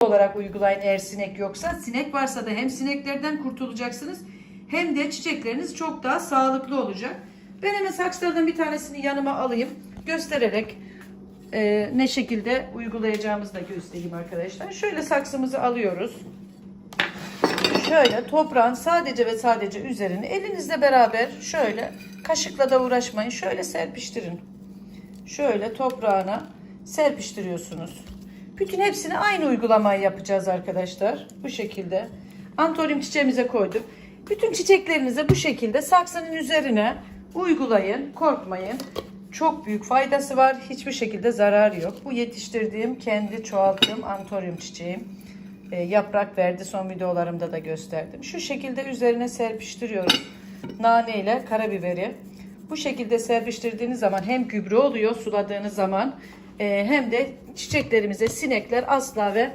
olarak uygulayın eğer sinek yoksa. Sinek varsa da hem sineklerden kurtulacaksınız hem de çiçekleriniz çok daha sağlıklı olacak. Ben hemen saksılardan bir tanesini yanıma alayım. Göstererek e, ne şekilde uygulayacağımızı da göstereyim arkadaşlar. Şöyle saksımızı alıyoruz. Şöyle toprağın sadece ve sadece üzerini elinizle beraber şöyle kaşıkla da uğraşmayın. Şöyle serpiştirin. Şöyle toprağına serpiştiriyorsunuz. Bütün hepsini aynı uygulamayı yapacağız arkadaşlar. Bu şekilde. Antoryum çiçeğimize koyduk. Bütün çiçeklerinize bu şekilde saksının üzerine uygulayın. Korkmayın. Çok büyük faydası var. Hiçbir şekilde zararı yok. Bu yetiştirdiğim, kendi çoğalttığım antoryum çiçeğim. E, yaprak verdi. Son videolarımda da gösterdim. Şu şekilde üzerine serpiştiriyorum. Nane ile karabiberi. Bu şekilde serpiştirdiğiniz zaman hem gübre oluyor suladığınız zaman hem de çiçeklerimize sinekler asla ve